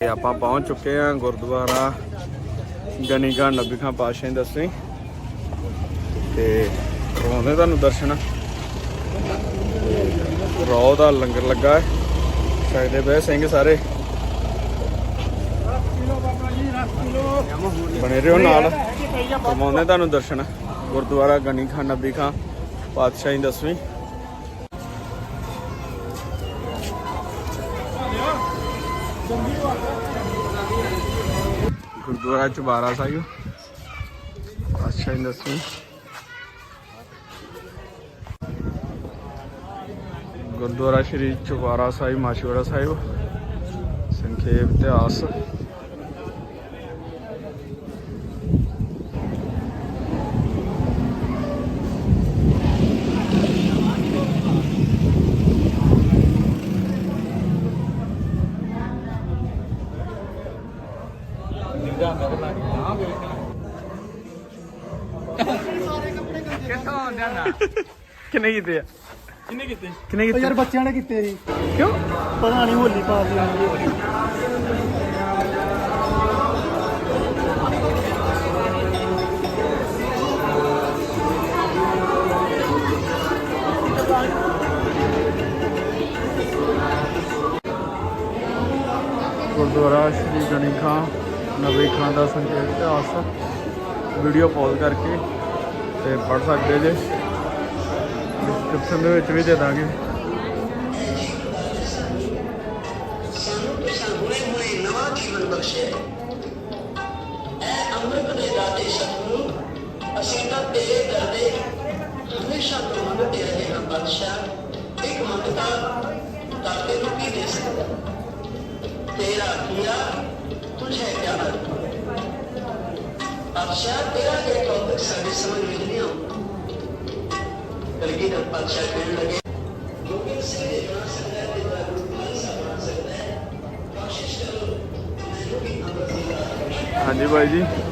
ਤੇ ਆਪਾਂ ਪਹੁੰਚ ਚੁੱਕੇ ਹਾਂ ਗੁਰਦੁਆਰਾ ਗਨੀਗਾ ਨਬੀ ਖਾਂ ਪਾਸ਼ਾ ਦਸਵੀਂ ਤੇ ਕਰਵਾਉਂਦੇ ਤੁਹਾਨੂੰ ਦਰਸ਼ਨ? ਰੋਹ ਦਾ ਲੰਗਰ ਲੱਗਾ ਹੈ। ਸਕਦੇ ਪਏ ਸਿੰਘ ਸਾਰੇ। ਬਣੇ ਰਹੋ ਨਾਲ। ਕਰਵਾਉਂਦੇ ਤੁਹਾਨੂੰ ਦਰਸ਼ਨ। ਗੁਰਦੁਆਰਾ ਗਨੀ ਖਾਂ ਨਬੀ ਖਾਂ ਪਾਤਸ਼ਾਹੀ ਦਸਵੀਂ ਗੁਰਦੁਆਰਾ ਚੁਬਾਰਾ ਸਾਹਿਬ। ਪਾਤਸ਼ਾਹੀ ਦਸਵੀਂ ਗੁਰਦੁਆਰਾ ਸ਼੍ਰੀ ਚੁਬਾਰਾ ਸਾਹਿਬ ਮਾਸ਼ੂਰਾ ਸਾਹਿਬ। ਸੰਖੇਪ ਇਤਿਹਾਸ। ਕਿੰਨੇ ਕੀਤੇ ਆ? ਕਿੰਨੇ ਕੀਤੇ? ਕਿੰਨੇ ਕੀਤੇ? ਯਾਰ ਬੱਚਿਆਂ ਨੇ ਕੀਤੇ ਸੀ ਕਿਉਂ? ਪਤਾ ਨਹੀਂ ਹੋਲੀ ਪਾ ਲਈ ਗੁਰਦੁਆਰਾ ਸ਼੍ਰੀ ਗਣੀ ਖਾਂ। ਨਵੇਂ ਖਾਂ ਦਾ ਸੰਖੇਪ ਇਤਿਹਾਸ ਵੀਡੀਓ ਪੌਜ਼ ਕਰਕੇ ਤੇ ਪੜ ਸਕਦੇ ਜੇ। ਡਿਸਕ੍ਰਿਪਸ਼ਨ ਦੇ ਵਿੱਚ ਵੀ ਦੇ ਦਾਂਗੇ। ਅਸੀਂ ਤਾਂ ਤੇਰੇ ਦਰ ਹਮੇਸ਼ਾ ਤੋਂ ਮੰਗਦੇ ਰਹੇ ਹਾਂ ਬਾਦਸ਼ਾਹ ਇੱਕ ਮੰਗਤਾ ਦਾਤੇ ਨੂੰ ਕੀ ਦੇ ਸਕਦਾ? ਤੇਰਾ ਕੀਆ ਤੁਝੇ ਕਿਆ ਬਾਦਸ਼ਾਹ ਤੇਰਾ ਇਹ ਟੌਪਿਕ ਸਾਡੇ ਸਮਝ ਵਿੱਚ ਨਹੀਂ ਆਉਂਦਾ ਬਲਕਿ ਜਦ ਬਾਦਸ਼ਾਹ ਕਹਿਣ ਲੱਗੇ ਲੋਕਾਂ ਸੇ ਬਣਾ ਸਕਦਾ ਹੈ ਤੇਰਾ ਗੁਰੂ ਖਾਲਸਾ ਬਣਾ ਸਕਦਾ ਹੈ। ਕੋਸ਼ਿਸ਼ ਕਰੋ ਮੈਨੂੰ ਵੀ ਅੰਮ੍ਰਿਤ ਦੀ ਹਾਂਜੀ ਬਾਈ ਜੀ।